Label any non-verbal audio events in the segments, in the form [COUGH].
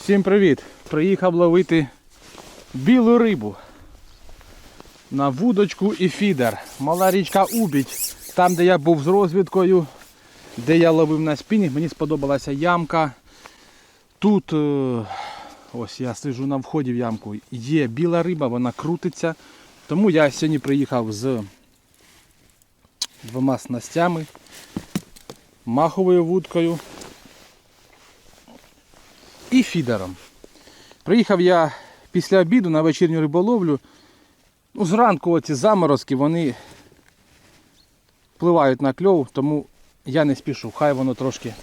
Всім привіт! Приїхав ловити білу рибу на вудочку і фідер. Мала річка Убідь. Там, де я був з розвідкою, де я ловив на спінінг, мені сподобалася ямка. Тут е, ось я сиджу на вході в ямку. Є біла риба, вона крутиться. Тому я сьогодні приїхав з двома снастями, маховою вудкою і фідером. Приїхав я після обіду на вечірню риболовлю. Ну, зранку оці заморозки вони впливають на кльов, тому я не спішу. Хай воно трошки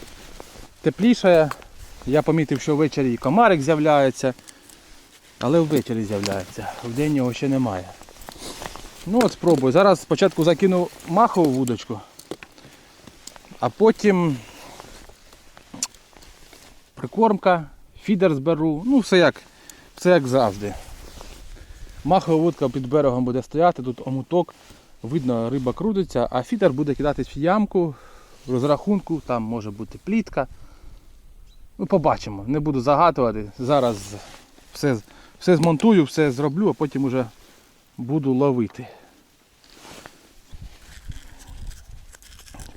теплішає. Я помітив, що ввечері і комарик з'являється, але ввечері з'являється, вдень його ще немає. Ну от спробую. Зараз спочатку закину махову вудочку, а потім прикормка, фідер зберу, ну все як, все як завжди. Махова вудка під берегом буде стояти, тут омуток, видно риба крутиться, а фідер буде кидатись в ямку, в розрахунку, там може бути плітка. Ну, побачимо, не буду загадувати. Зараз все, все змонтую, все зроблю, а потім уже буду ловити.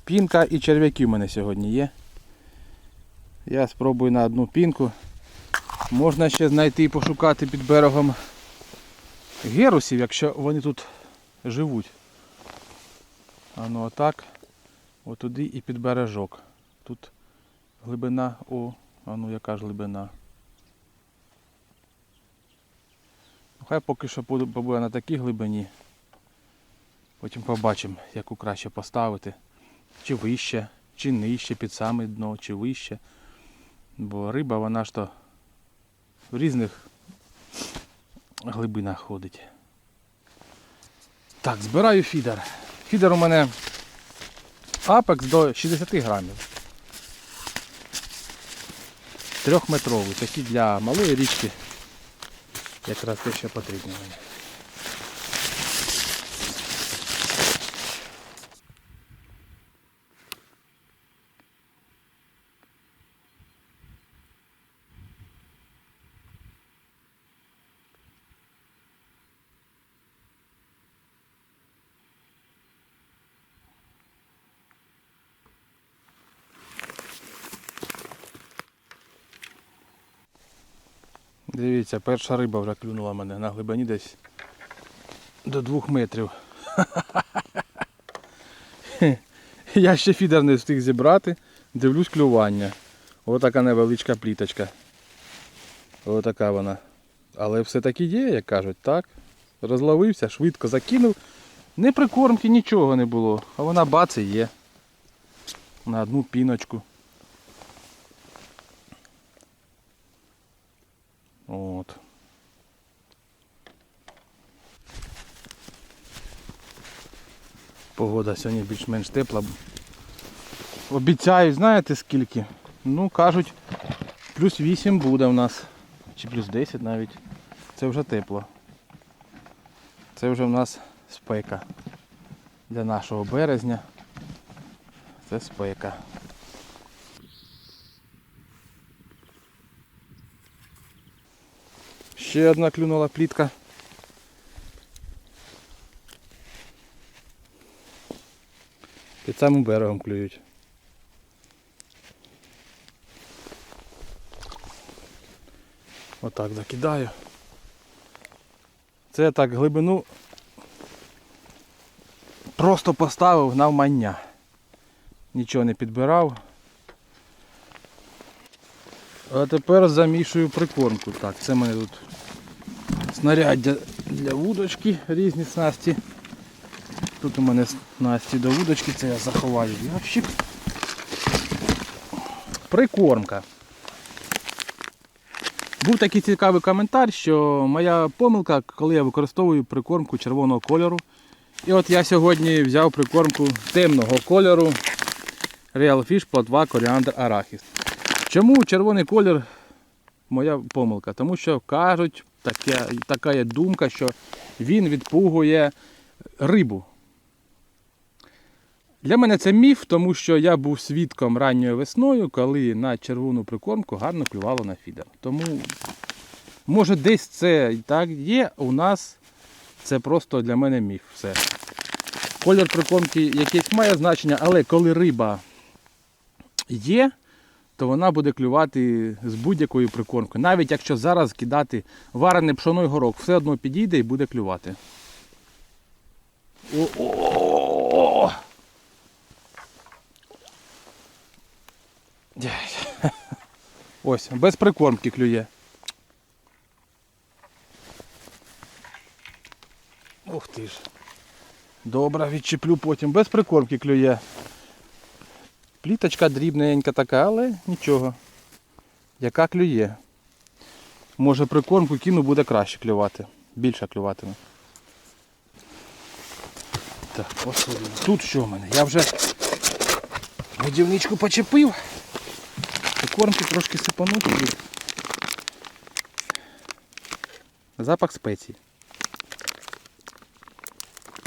Пінка і черв'яки в мене сьогодні є. Я спробую на одну пінку. Можна ще знайти і пошукати під берегом герусів, якщо вони тут живуть. А ну отак. Отуди і під бережок. Тут глибина, о, а ну яка ж глибина. Ну, Хай поки що побуде на такій глибині. Потім побачимо, яку краще поставити. Чи вище, чи нижче, під саме дно, чи вище. Бо риба вона ж то в різних глибинах ходить. Так, збираю фідер. Фідер у мене апекс до 60 грамів. Трьохметровий. Такі для малої річки. Якраз те, що потрібно мені. Дивіться, перша риба вже клюнула мене на глибині десь до двох метрів. [LAUGHS] Я ще фідер не встиг зібрати, дивлюсь клювання. Отака невеличка пліточка. Отака вона. Але все-таки є, як кажуть, так? Розловився, швидко закинув. Не прикормки, нічого не було. А вона бац і є. На одну піночку. От. Погода сьогодні більш-менш тепла. Обіцяють, знаєте скільки? Ну, кажуть, плюс 8 буде у нас. Чи плюс 10 навіть. Це вже тепло. Це вже в нас спека. Для нашого березня. Це спека. Ще одна клюнула плітка. Під самим берегом клюють. Отак закидаю. Це так глибину просто поставив навмання. Нічого не підбирав. А тепер замішую прикормку. Так, це мене тут снаряддя для вудочки, різні снасті. Тут у мене снасті до вудочки, це я заховаю в ящик. Прикормка. Був такий цікавий коментар, що моя помилка, коли я використовую прикормку червоного кольору. І от я сьогодні взяв прикормку темного кольору Real Fish Plotva Coriander Arachis. Чому червоний колір моя помилка? Тому що кажуть, таке, така є думка, що він відпугує рибу. Для мене це міф, тому що я був свідком ранньою весною, коли на червону прикормку гарно клювало на фідер. Тому, може, десь це і так є, у нас це просто для мене міф. Все. Колір прикормки якийсь має значення, але коли риба є, то вона буде клювати з будь-якої прикормки. Навіть якщо зараз кидати варене пшоно і горох, все одно підійде і буде клювати. О-о-о! [LAUGHS] Ось, без прикормки клює. Ух ти ж. Добре, відчеплю потім. Без прикормки клює. Пліточка дрібненька така, але нічого. Яка клює. Може прикормку кину буде краще клювати. Більше клюватиме. Так, посудимо. Тут що в мене? Я вже годівничку почепив. Прикормки трошки сипанути. Запах спецій.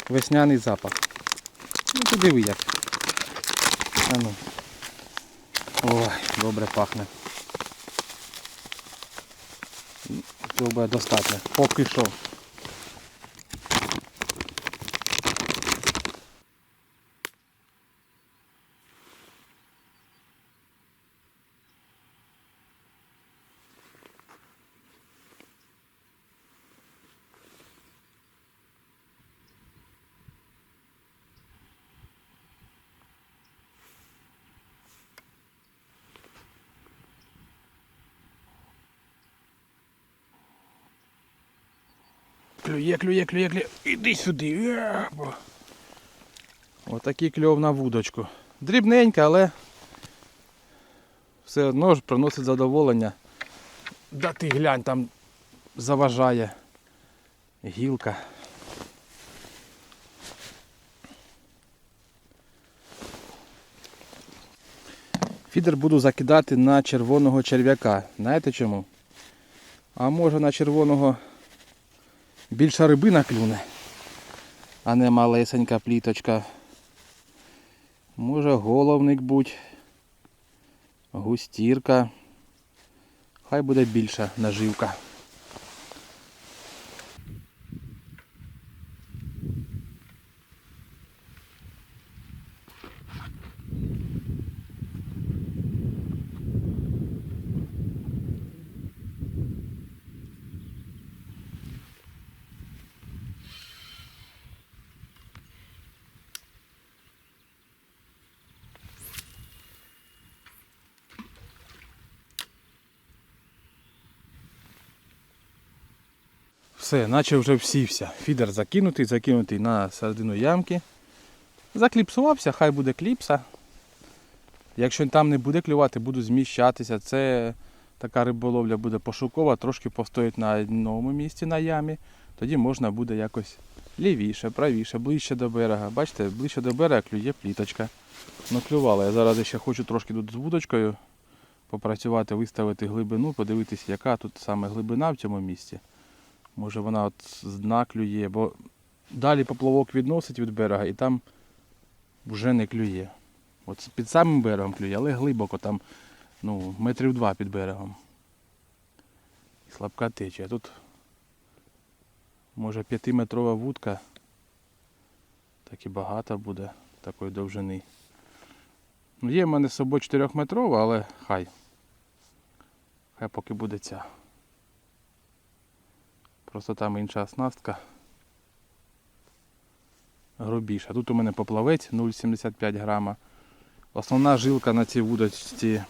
Весняний запах. Ну ти диви як. А ну. Ой, добре пахне. Цього буде достатньо. Поки що. Клює, клює, клює, клює. Іди сюди. Бо. Отакий кльов на вудочку. Дрібненька, але все одно ж приносить задоволення. Да ти глянь, там заважає гілка. Фідер буду закидати на червоного черв'яка. Знаєте чому? А може на червоного більша рибина клюне, а не малесенька пліточка. Може головник будь, густірка. Хай буде більша наживка. Все, наче вже всівся. Фідер закинутий, закинутий на середину ямки. Закліпсувався, хай буде кліпса. Якщо там не буде клювати, буду зміщатися. Це така риболовля буде пошукова, трошки постоїть на одному місці на ямі. Тоді можна буде якось лівіше, правіше, ближче до берега. Бачите, ближче до берега клює пліточка. Ну клювала. Я зараз ще хочу трошки тут з вудочкою попрацювати, виставити глибину, подивитися, яка тут саме глибина в цьому місці. Може вона от дна клює, бо далі поплавок відносить від берега і там вже не клює. От під самим берегом клює, але глибоко там ну, метрів два під берегом. І слабка течія. Тут може п'ятиметрова вудка, так і багато буде такої довжини. Ну, Є в мене з собою 4-метрова, але хай. Хай поки буде ця. Просто там інша оснастка. Грубіша. Тут у мене поплавець 0,75 грама. Основна жилка на цій вудочці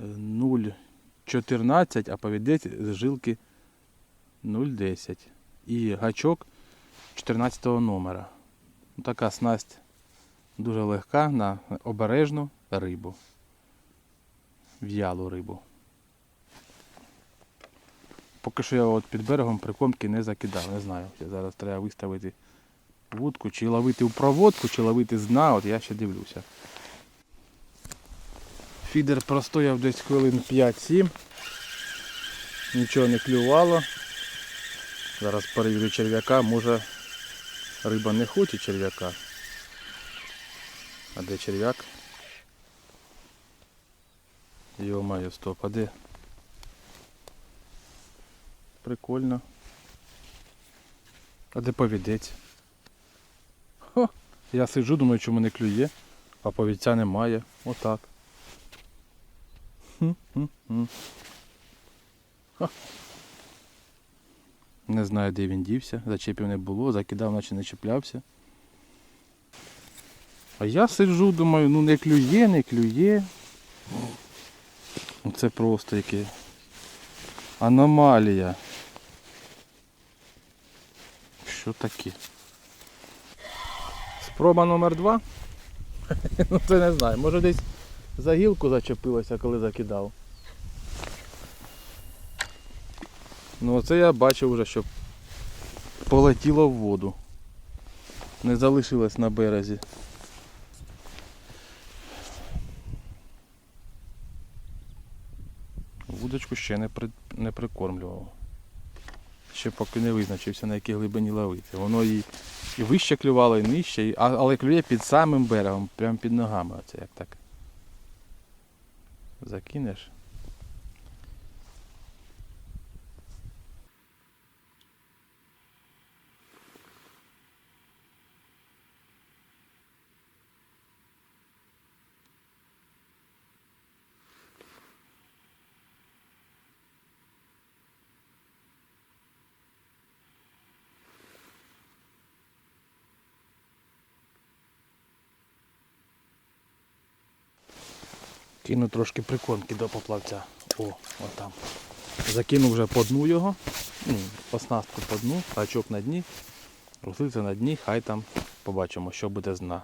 0,14, а повідець з жилки 0,10. І гачок 14 номера. Ну, Така снасть дуже легка на обережну рибу. В'ялу рибу. Поки що я от під берегом прикормки не закидав, не знаю. Зараз треба виставити вудку, чи ловити у проводку, чи ловити з дна, от я ще дивлюся. Фідер простояв десь хвилин 5-7. Нічого не клювало. Зараз перевірю черв'яка, може риба не хоче черв'яка. А де черв'як? Йо-моє, стоп, а де? Прикольно. А де повідець? Я сиджу, думаю, чому не клює, а повідця немає. Отак. Не знаю, де він дівся, зачепів не було, закидав, наче не чіплявся. А я сиджу, думаю, ну не клює, не клює. Це просто яке аномалія. Що таке? Спроба номер два. [LAUGHS] ну це не знаю. Може десь за гілку зачепилося, коли закидав. Ну оце я бачив вже, що полетіло в воду. Не залишилось на березі. Вудочку ще не, при... не прикормлював. Ще поки не визначився, на якій глибині ловити. Воно і, і вище клювало, і нижче, і... але клює під самим берегом, прямо під ногами. Оце як так. Закинеш. Кину трошки прикормки до поплавця. О, отам. Закинув вже по дну його. Ну, оснастку по дну, гачок на дні. Русиця на дні, хай там побачимо, що буде з дна.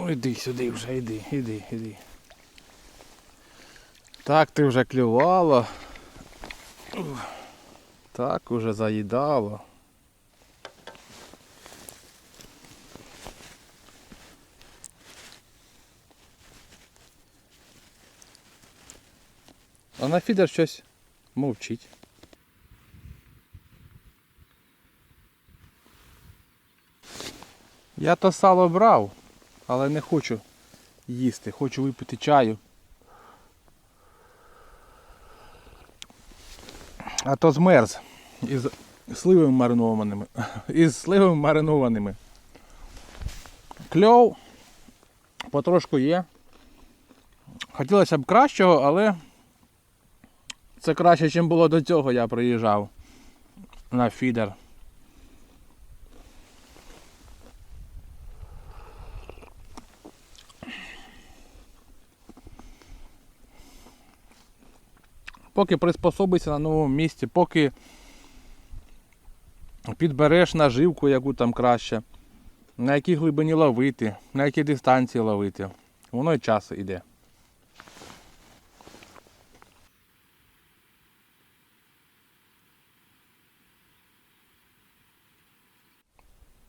Ну іди сюди вже, іди, іди, іди. Так ти вже клювала. Так уже заїдало. А на фідер щось мовчить. Я то сало брав, але не хочу їсти, хочу випити чаю. А то змерз із сливами маринованими. [LAUGHS] Із сливами маринованими. Кльов потрошку є. Хотілося б кращого, але це краще, ніж було до цього, я приїжджав на фідер. Поки приспособишся на новому місці, поки підбереш наживку, яку там краще, на якій глибині ловити, на якій дистанції ловити. Воно і час іде.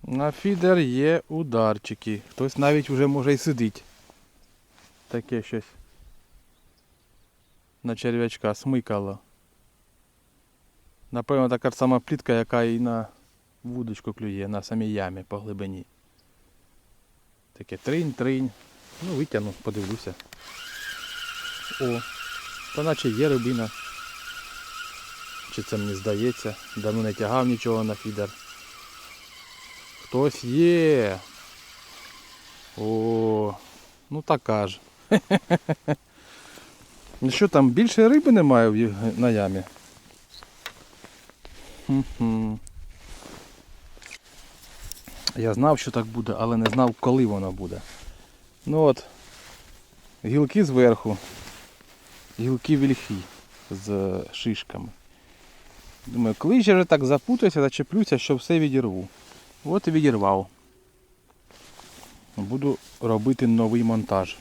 На фідер є ударчики. Хтось навіть вже може й сидить. Таке щось. На черв'ячка смикало. Напевно, така ж сама плітка, яка і на вудочку клює, на самій ямі по глибині. Таке тринь-тринь. Ну, витягну, подивлюся. О, та наче є рибина. Чи це мені здається? Давно не тягав нічого на фідер. Хтось є. О, ну така ж. [LAUGHS] Ну що там, більше риби немає в на ямі? Я знав, що так буде, але не знав, коли воно буде. Ну от, гілки зверху, гілки вільхи з шишками. Думаю, коли ж я вже так запутаюся, зачеплюся, що все відірву. От і відірвав. Буду робити новий монтаж.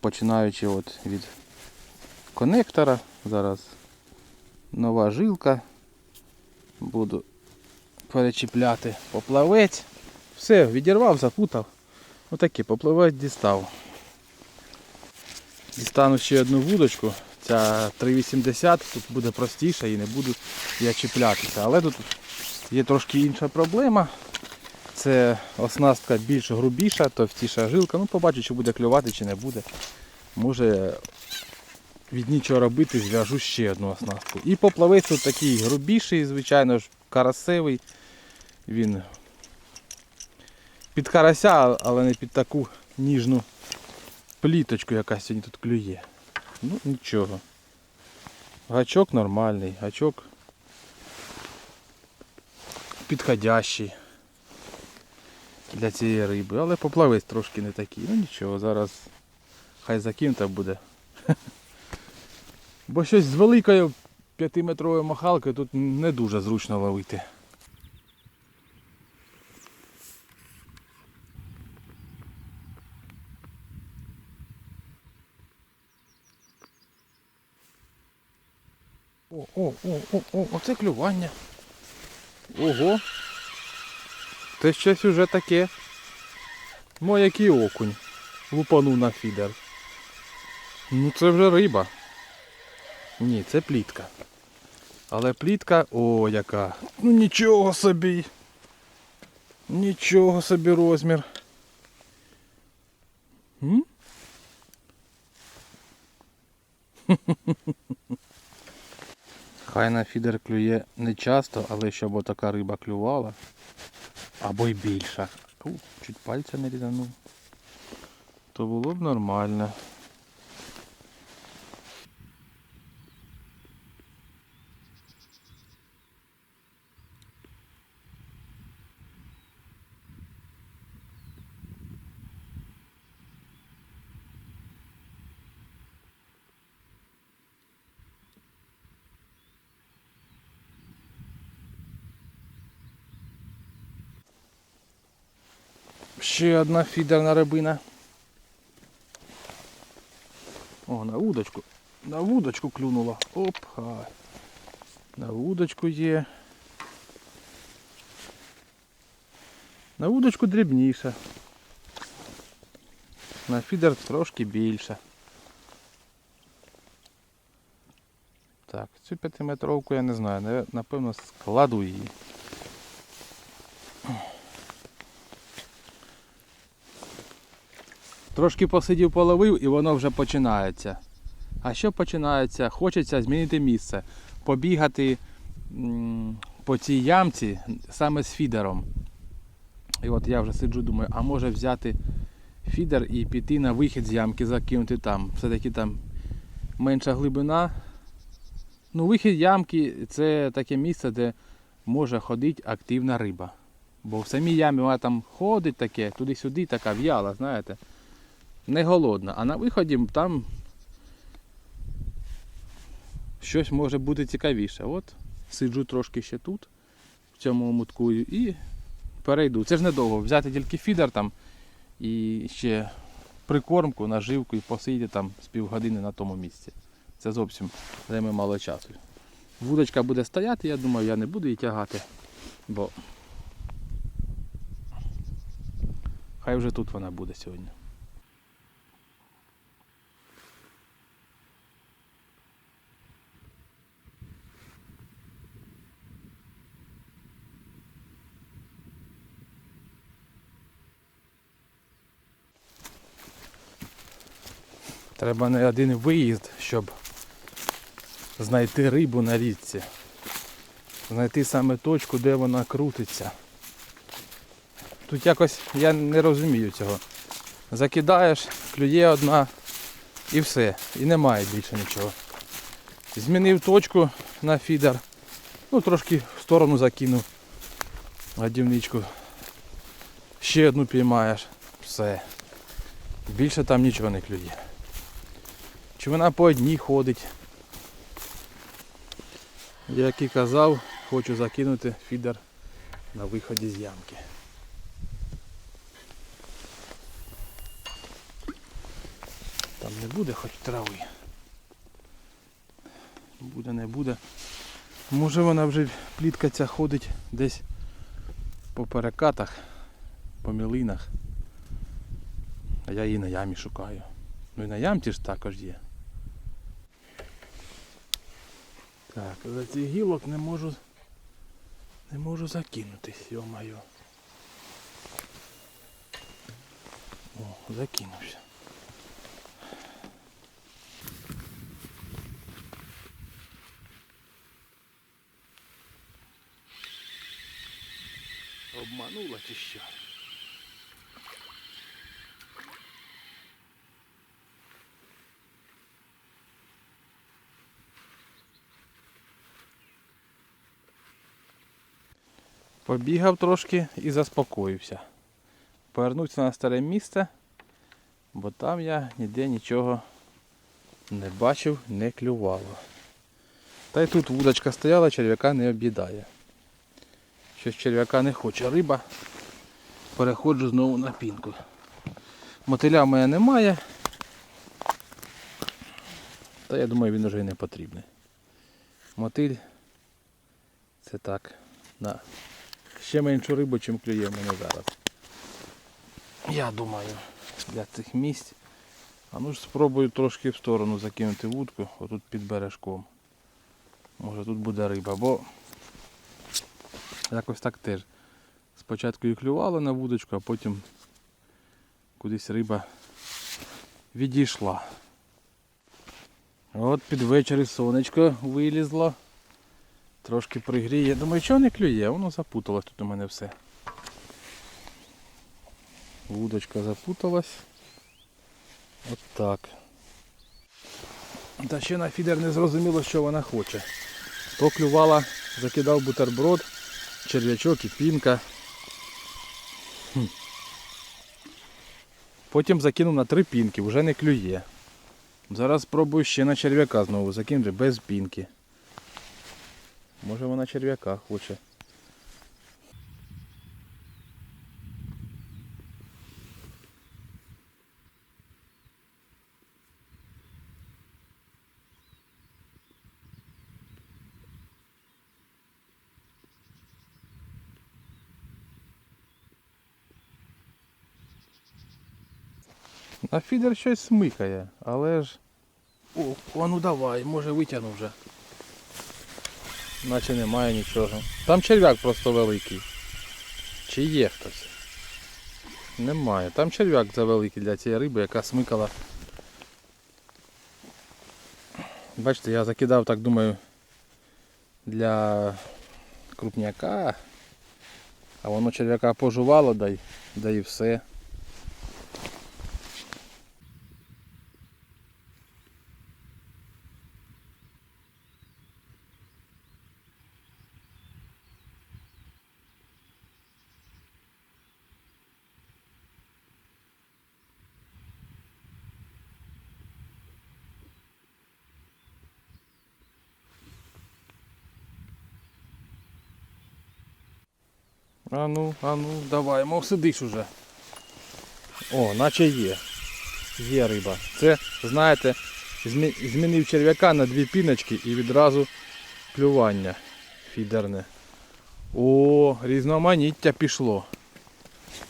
Починаючи от від конектора. Зараз нова жилка. Буду перечіпляти поплавець. Все, відірвав, запутав. Отакий поплавець дістав. Дістану ще одну вудочку. Ця 3,80, тут буде простіше і не буду я чіплятися. Але тут є трошки інша проблема. Це оснастка більш грубіша, товстіша жилка. Ну, побачу, чи буде клювати, чи не буде. Може від нічого робити, зв'яжу ще одну оснастку. І поплавець тут такий грубіший, звичайно ж, карасевий. Він під карася, але не під таку ніжну пліточку, яка сьогодні тут клює. Ну нічого. Гачок нормальний, гачок підходящий для цієї риби, але поплавець трошки не такий. Ну нічого, зараз хай закинута буде. [LAUGHS] Бо щось з великою п'ятиметровою махалкою тут не дуже зручно ловити. О, о, о, о, о, оце клювання. Ого. Це щось уже таке. Мо який окунь. Лупанув на фідер. Ну це вже риба. Ні, це плітка. Але плітка, о, яка. Ну нічого собі. Нічого собі розмір. М? [LAUGHS] Хай на фідер клює не часто, але щоб отака риба клювала. Або й більша. У, чуть пальця не різанув. То було б нормально. Ще одна фідерна рибина. О, на вудочку. На вудочку клюнула. Оп, хай. На вудочку є. На вудочку дрібніша. На фідер трошки більше. Так, цю п'ятиметровку я не знаю, напевно складу її. Трошки посидів, половив і воно вже починається. А що починається? Хочеться змінити місце, побігати по цій ямці саме з фідером. І от я вже сиджу, думаю, а може взяти фідер і піти на вихід з ямки, закинути там. Все-таки там менша глибина. Ну, вихід ямки це таке місце, де може ходити активна риба. Бо в самій ямі вона там ходить таке, туди-сюди, така в'яла, знаєте не голодна, а на виході там щось може бути цікавіше. От сиджу трошки ще тут, в цьому мутку і перейду. Це ж недовго. Взяти тільки фідер там і ще прикормку, наживку і посидіти там з півгодини на тому місці. Це зовсім займе мало часу. Вудочка буде стояти, я думаю, я не буду її тягати, бо хай вже тут вона буде сьогодні. Треба не один виїзд, щоб знайти рибу на річці. Знайти саме точку, де вона крутиться. Тут якось я не розумію цього. Закидаєш, клює одна і все. І немає більше нічого. Змінив точку на фідер. Ну трошки в сторону закинув годівничку. Ще одну піймаєш. Все. Більше там нічого не клює. Чи вона по одній ходить. Як і казав, хочу закинути фідер на виході з ямки. Там не буде хоч трави. Буде, не буде. Може вона вже плітка ця ходить десь по перекатах, по мілинах. А я її на ямі шукаю. Ну і на ямці ж також є. Так, за цих гілок не можу. Не можу закинутись, йо-моє. О, закинувся. Обманула чи що? Побігав трошки і заспокоївся. Повернувся на старе місце, бо там я ніде нічого не бачив, не клювало. Та й тут вудочка стояла, черв'яка не об'їдає. Щось черв'яка не хоче риба. Переходжу знову на пінку. Мотиля мене немає. Та я думаю він вже і не потрібний. Мотиль це так. На ще меншу рибу, чим клює в мене зараз. Я думаю, для цих місць. А ну ж спробую трошки в сторону закинути вудку, отут під бережком. Може тут буде риба, бо якось так теж. Спочатку і клювало на вудочку, а потім кудись риба відійшла. От під вечір сонечко вилізло. Трошки пригріє. Думаю, чого не клює? Воно запуталось тут у мене все. Вудочка запуталась. От так. Та ще на фідер не зрозуміло, що вона хоче. То клювала, закидав бутерброд, черв'ячок і пінка. Хм. Потім закинув на три пінки, вже не клює. Зараз спробую ще на черв'яка знову закинути без пінки. Може вона черв'яка хоче. На фідер щось смикає, але ж... О, о, ну давай, може витягну вже. Наче немає нічого. Там черв'як просто великий. Чи є хтось? Немає. Там черв'як завеликий для цієї риби, яка смикала. Бачите, я закидав, так думаю, для крупняка. А воно черв'яка пожувало, да й, да і все. А ну, а ну, давай, мов сидиш уже. О, наче є. Є риба. Це, знаєте, змінив черв'яка на дві піночки і відразу клювання фідерне. О, різноманіття пішло.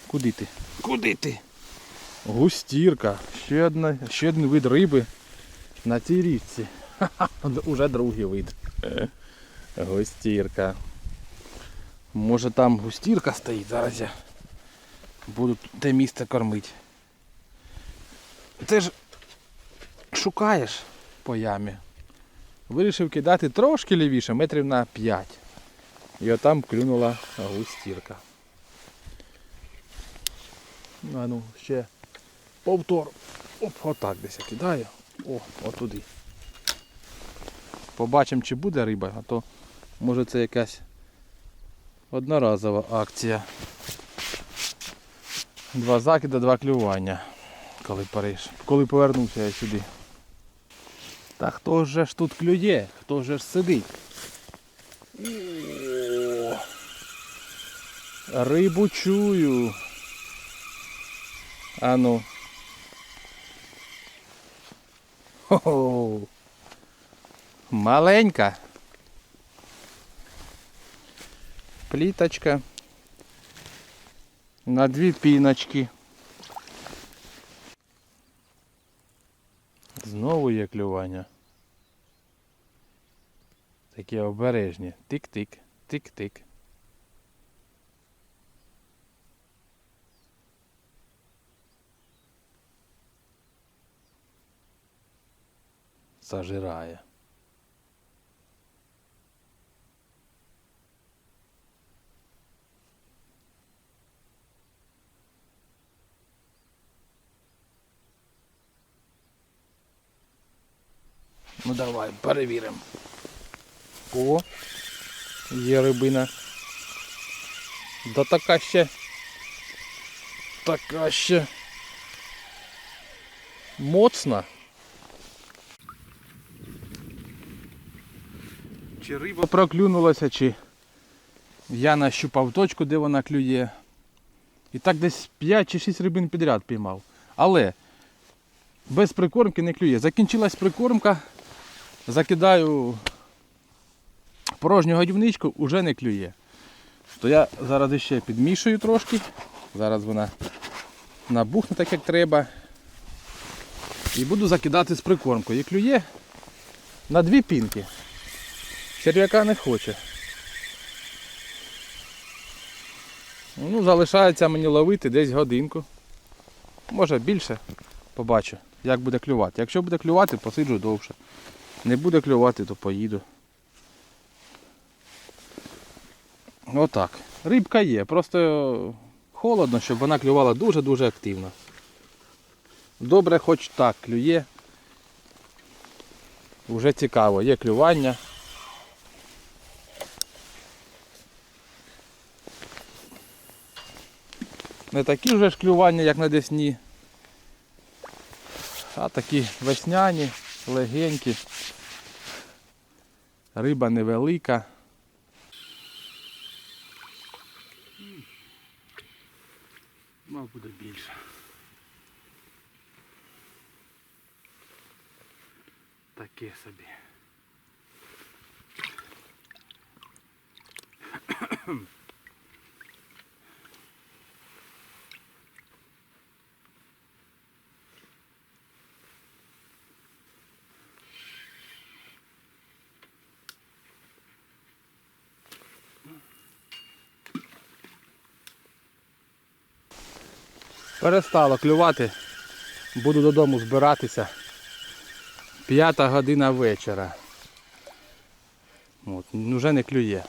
Куди ти? Куди ти? Густірка. Ще, одна, ще один вид риби на цій річці. Ха-ха, [LAUGHS] Уже другий вид. Густірка. Може там густірка стоїть, зараз я буду те місце кормити. Ти ж шукаєш по ямі. Вирішив кидати трошки лівіше, метрів на 5. І отам клюнула густірка. А ну, ще повтор. Оп, отак десь я кидаю. О, отуди. Побачимо, чи буде риба, а то може це якась Одноразова акція. Два закида, два клювання. Коли Париж. Коли повернувся я сюди. Та хто же ж тут клює? Хто же ж сидить? Рибу чую. Ану. Хо-хо. Маленька. Пліточка. На дві піночки. Знову є клювання. Такі обережні. Тик-тик, тик-тик. Зажирає. Ну давай, перевіримо. О, є рибина. Да така ще. Така ще. Моцна. Чи риба проклюнулася, чи я нащупав точку, де вона клює. І так десь 5 чи 6 рибин підряд піймав. Але без прикормки не клює. Закінчилась прикормка, закидаю порожню годівничку, уже не клює. То я зараз ще підмішую трошки. Зараз вона набухне так, як треба. І буду закидати з прикормкою. І клює на дві пінки. Черв'яка не хоче. Ну, залишається мені ловити десь годинку. Може більше. Побачу, як буде клювати. Якщо буде клювати, посиджу довше. Не буде клювати, то поїду. Отак. Рибка є, просто холодно, щоб вона клювала дуже-дуже активно. Добре, хоч так клює. Уже цікаво, є клювання. Не такі вже ж клювання, як на Десні, а такі весняні, легенькі. Риба невелика. Мав буде більше. Таке собі. Перестало клювати. Буду додому збиратися. П'ята година вечора. От, вже не клює.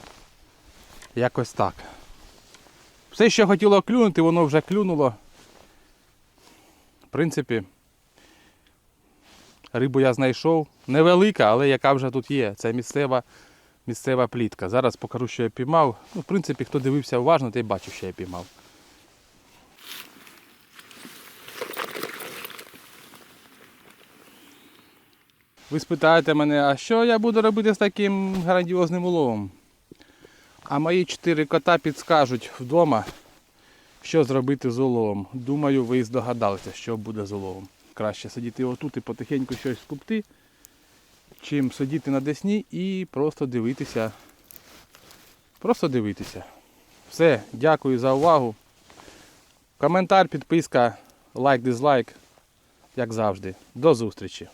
Якось так. Все, що хотіло клюнути, воно вже клюнуло. В принципі, рибу я знайшов. Невелика, але яка вже тут є. Це місцева, місцева плітка. Зараз покажу, що я піймав. Ну, в принципі, хто дивився уважно, той бачив, що я піймав. Ви спитаєте мене, а що я буду робити з таким грандіозним уловом? А мої чотири кота підскажуть вдома, що зробити з уловом. Думаю, ви здогадалися, що буде з уловом. Краще сидіти отут і потихеньку щось скупти, чим сидіти на десні і просто дивитися. Просто дивитися. Все, дякую за увагу. Коментар, підписка, лайк, дизлайк, як завжди. До зустрічі!